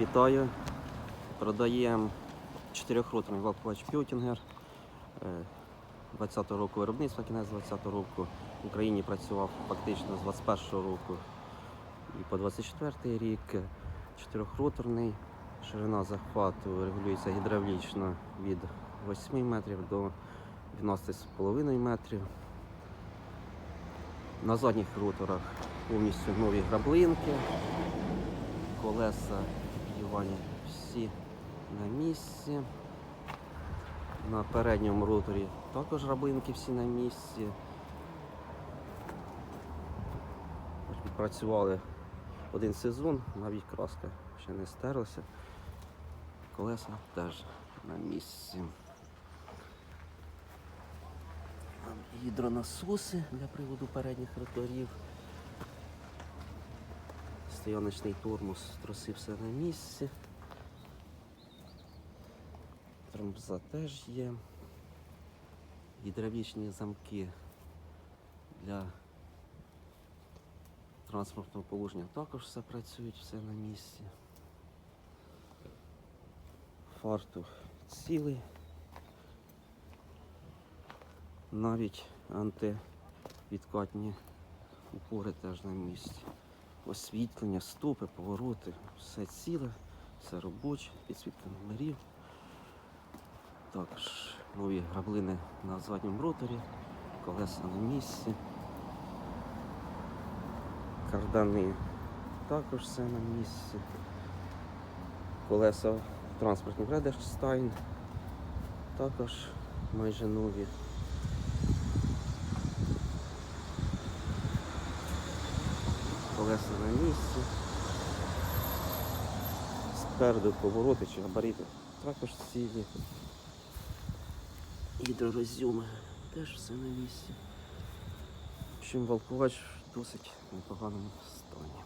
Вітаю. Продаємо 4-роторний валкувач Пютінгер. 20-го року виробництва, кінець 20-го року. В Україні працював фактично з 21-го року і по 24-й рік. 4-роторний. Ширина захвату регулюється гідравлічно від 8 метрів до 12,5 метрів. На задніх роторах повністю нові граблинки, колеса підігрівання всі на місці. На передньому роторі також граблинки всі на місці. Відпрацювали один сезон, навіть краска ще не стерлася. Колеса теж на місці. Гідронасоси для приводу передніх роторів. Стояночний тормоз, троси все на місці. Тормоза теж є. Гідравлічні замки для транспортного положення також все працюють, все на місці. Фартух цілий. Навіть антивідкатні упори теж на місці. Освітлення, стопи, повороти, все ціле, все робоче, підсвітка номерів. Також нові граблини на задньому роторі, колеса на місці. Кардани також все на місці. Колеса транспортних Редерштайн також майже нові. Колеса на місці. Спереду повороти чи габарити також цілі. Гідророзюми теж все на місці. В общем, валкувач в досить непоганому стані.